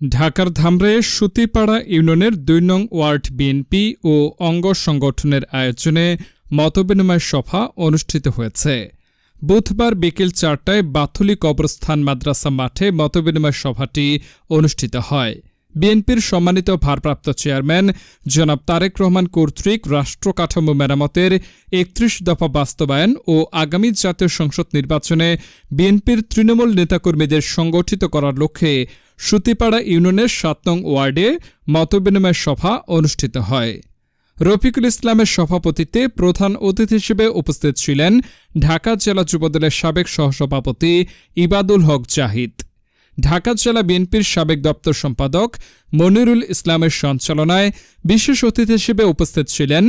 ঢাকার ধামরায়ে সুতিপাড়া ইউনিয়নের দুই নং ওয়ার্ড বিএনপি ও অঙ্গ সংগঠনের আয়োজনে মতবিনিময় সভা অনুষ্ঠিত হয়েছে। বুধবার বিকেল চারটায় বাথুলি কবরস্থান মাদ্রাসা মাঠে মতবিনিময় সভাটি অনুষ্ঠিত হয়। বিএনপির সম্মানিত ভারপ্রাপ্ত চেয়ারম্যান জনাব তারেক রহমান কর্তৃক রাষ্ট্র কাঠামো মেরামতের একত্রিশ দফা বাস্তবায়ন ও আগামী জাতীয় সংসদ নির্বাচনে বিএনপির তৃণমূল নেতাকর্মীদের সংগঠিত করার লক্ষ্যে সুতিপাড়া ইউনিয়নের সাত নং ওয়ার্ডে মতবিনিময় সভা অনুষ্ঠিত হয়। রফিকুল ইসলামের সভাপতিত্বে প্রধান অতিথি হিসেবে উপস্থিত ছিলেন ঢাকা জেলা যুবদলের সাবেক সহসভাপতি ইবাদুল হক জাহিদ। ঢাকা জেলা বিএনপির সাবেক দপ্তর সম্পাদক মনিরুল ইসলামের সঞ্চালনায় বিশেষ অতিথি হিসেবে উপস্থিত ছিলেন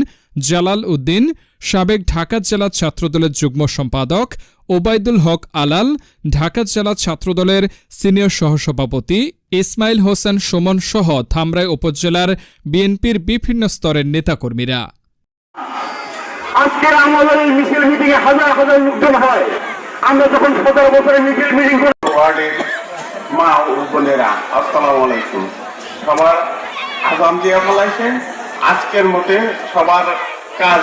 জালাল উদ্দিন সাবেক ঢাকা জেলা ছাত্রদলের যুগ্ম সম্পাদক ওবায়দুল হক আলাল ঢাকা জেলা ছাত্রদলের সিনিয়র সহসভাপতি ইসমাইল হোসেন সুমন সহ ধামরাই উপজেলার বিএনপির বিভিন্ন স্তরের নেতাকর্মীরা। আজকের আমাদের এই মিছিল মিটিংয়ে হাজার হাজার লোকজন হয়। আমরা যখন সতেরো বছরের মিছিল মিটিং করি মা ও বোনেরা আসসালাম আলাইকুম। সবার আজাম দিয়া বলাইছে আজকের মতে সবার কাজ